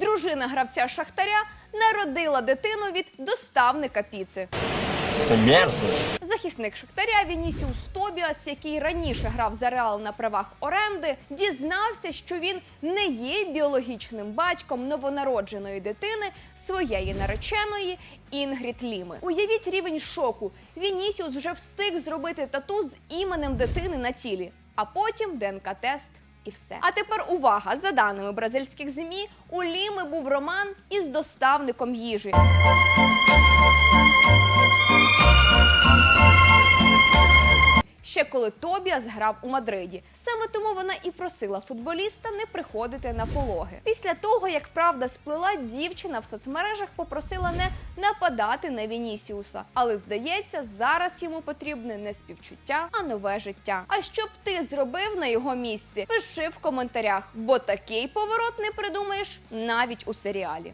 Дружина гравця Шахтаря народила дитину від доставника піци. Це мерзость. Захисник Шахтаря Вінісіус Тобіас, який раніше грав за Реал на правах оренди, дізнався, що він не є біологічним батьком новонародженої дитини своєї нареченої Інгрід Ліми. Уявіть рівень шоку. Вінісіус вже встиг зробити тату з іменем дитини на тілі, а потім ДНК-тест. І все. А тепер увага! За даними бразильських ЗМІ, у Ліми був роман із доставником їжі. Коли Тобіас грав у Мадриді. Саме тому вона і просила футболіста не приходити на пологи. Після того, як правда сплила, дівчина в соцмережах попросила не нападати на Вінісіуса. Але здається, зараз йому потрібне не співчуття, а нове життя. А що б ти зробив на його місці? Пиши в коментарях, бо такий поворот не придумаєш навіть у серіалі.